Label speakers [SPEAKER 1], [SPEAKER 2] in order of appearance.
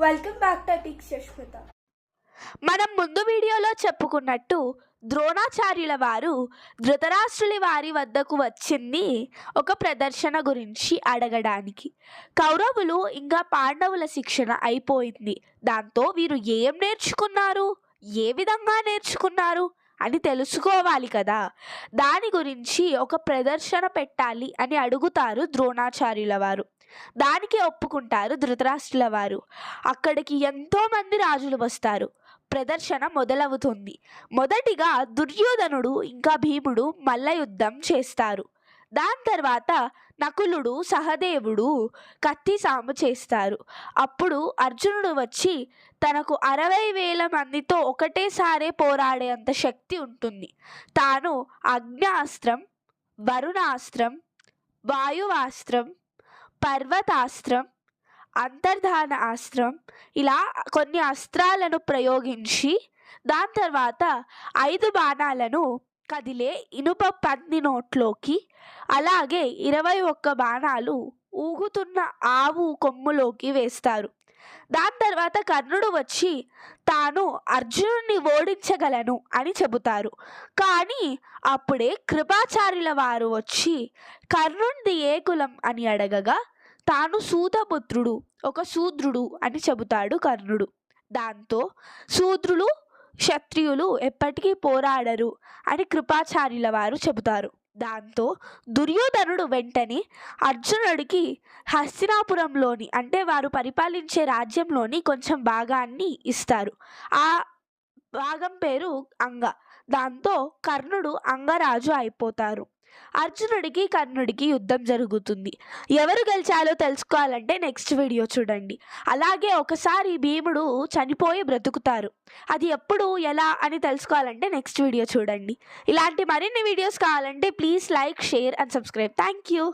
[SPEAKER 1] Welcome back to
[SPEAKER 2] మనం ముందు వీడియోలో చెప్పుకున్నట్టు ద్రోణాచార్యుల వారు ధృతరాష్ట్రులి వారి వద్దకు వచ్చింది ఒక ప్రదర్శన గురించి అడగడానికి. కౌరవులు ఇంకా పాండవుల శిక్షణ అయిపోయింది. దాంతో వీరు ఏం నేర్చుకున్నారు? ఏ విధంగా నేర్చుకున్నారు? అని తెలుసుకోవాలి కదా. దాని గురించి ఒక ప్రదర్శన పెట్టాలి అని అడుగుతారు ద్రోణాచార్యుల వారు. దానికి ఒప్పుకుంటారు ధృతరాష్ట్రుల వారు. అక్కడికి ఎంతోమంది రాజులు వస్తారు. ప్రదర్శన మొదలవుతుంది. మొదటిగా దుర్యోధనుడు ఇంకా భీముడు మల్ల యుద్ధం చేస్తారు. దాని తర్వాత నకులుడు సహదేవుడు కత్తి సాము చేస్తారు. అప్పుడు అర్జునుడు వచ్చి తనకు అరవై వేల మందితో ఒకటేసారే పోరాడేంత శక్తి ఉంటుంది. తాను అగ్నాస్త్రం వరుణాస్త్రం వాయువాస్త్రం పర్వతాస్త్రం అంతర్ధాన అస్త్రం ఇలా కొన్ని అస్త్రాలను ప్రయోగించి దాని తర్వాత ఐదు బాణాలను కదిలే ఇనుప పంది నోట్లోకి అలాగే ఇరవై ఒక్క బాణాలు ఊగుతున్న ఆవు కొమ్ములోకి వేస్తారు. దాని తర్వాత కర్ణుడు వచ్చి తాను అర్జునుడిని ఓడించగలను అని చెబుతారు. కానీ అప్పుడే కృపాచార్యుల వారు వచ్చి కర్ణుడిది ఏ కులం అని అడగగా తాను సూతపుత్రుడు ఒక శూద్రుడు అని చెబుతాడు కర్ణుడు. దాంతో శూద్రులు క్షత్రియులు ఎప్పటికీ పోరాడరు అని కృపాచార్యుల వారు చెబుతారు. దాంతో దుర్యోధనుడు వెంటనే అర్జునుడికి హస్తినాపురంలోని అంటే వారు పరిపాలించే రాజ్యంలోని కొంచెం భాగాన్ని ఇస్తారు. ఆ భాగం పేరు అంగ. దాంతో కర్ణుడు అంగరాజు అయిపోతారు. అర్జునుడికి కర్ణుడికి యుద్ధం జరుగుతుంది. ఎవరు గెలిచాలో తెలుసుకోవాలంటే నెక్స్ట్ వీడియో చూడండి. అలాగే ఒకసారి భీముడు చనిపోయి బ్రతుకుతారు. అది ఎప్పుడు ఎలా అని తెలుసుకోవాలంటే నెక్స్ట్ వీడియో చూడండి. ఇలాంటి మరిన్ని వీడియోస్ కావాలంటే please like share and subscribe thank you